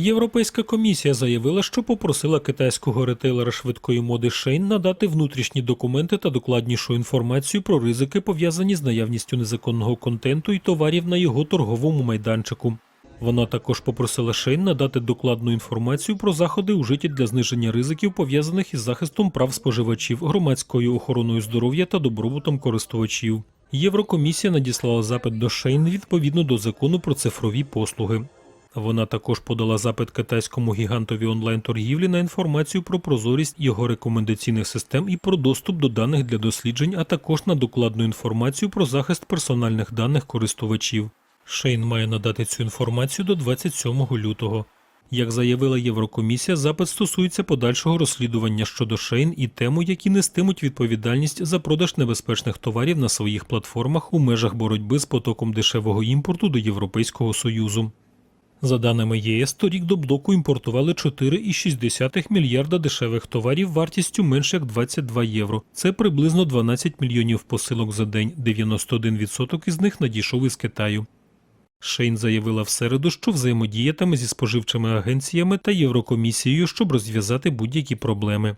Європейська комісія заявила, що попросила китайського ретейлера швидкої моди Шейн надати внутрішні документи та докладнішу інформацію про ризики, пов'язані з наявністю незаконного контенту і товарів на його торговому майданчику. Вона також попросила Шейн надати докладну інформацію про заходи, ужиті для зниження ризиків, пов'язаних із захистом прав споживачів, громадською охороною здоров'я та добробутом користувачів. Єврокомісія надіслала запит до Шейн відповідно до закону про цифрові послуги. Вона також подала запит китайському гігантові онлайн-торгівлі на інформацію про прозорість його рекомендаційних систем і про доступ до даних для досліджень, а також на докладну інформацію про захист персональних даних користувачів. Шейн має надати цю інформацію до 27 лютого. Як заявила Єврокомісія, запит стосується подальшого розслідування щодо Шейн і тему, які нестимуть відповідальність за продаж небезпечних товарів на своїх платформах у межах боротьби з потоком дешевого імпорту до Європейського Союзу. За даними ЄС, торік до блоку імпортували 4,6 мільярда дешевих товарів вартістю менше як 22 євро. Це приблизно 12 мільйонів посилок за день, 91% із них надійшов із Китаю. Шейн заявила в середу, що взаємодіятиме зі споживчими агенціями та Єврокомісією, щоб розв'язати будь-які проблеми.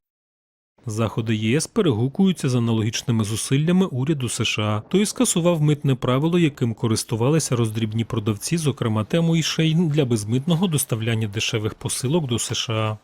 Заходи ЄС перегукуються з аналогічними зусиллями уряду США. Той скасував митне правило, яким користувалися роздрібні продавці, зокрема тему і Шейн для безмитного доставляння дешевих посилок до США.